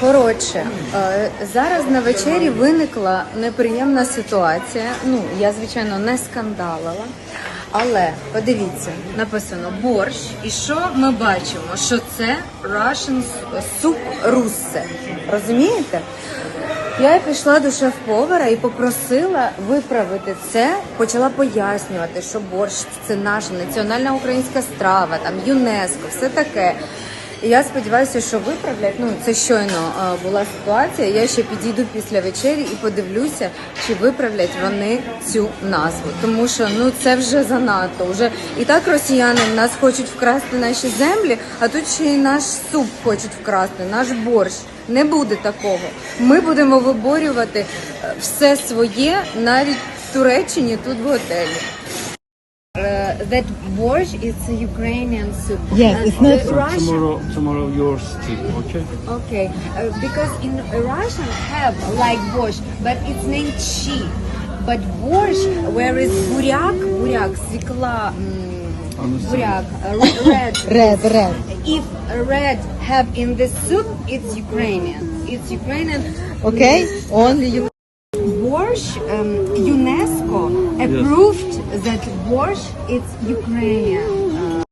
Коротше, е, зараз на вечері виникла неприємна ситуація. Ну, я, звичайно, не скандалила. Але подивіться, написано борщ, і що ми бачимо? Що це Russian суп руссе. Розумієте? Я пішла до шеф-повара і попросила виправити це. Почала пояснювати, що борщ це наша національна українська страва, там ЮНЕСКО, все таке. Я сподіваюся, що виправлять. Ну це щойно е, була ситуація. Я ще підійду після вечері і подивлюся, чи виправлять вони цю назву. Тому що ну це вже занадто. Уже і так росіяни в нас хочуть вкрасти наші землі, а тут ще й наш суп хочуть вкрасти, наш борщ. Не буде такого. Ми будемо виборювати е, все своє навіть в Туреччині тут в готелі. Uh, that borscht is a Ukrainian soup. Yes, And it's not- the Russian Tomorrow, tomorrow yours too, okay? Okay, uh, because in Russian have like borscht, but it's named shi. But borscht, where is buryak, buryak, свекла, mm, Understand. buryak, uh, red. Red, red. If red have in the soup, it's Ukrainian. It's Ukrainian. Okay, only you. Borscht, um, UNESCO approved that borscht is Ukrainian.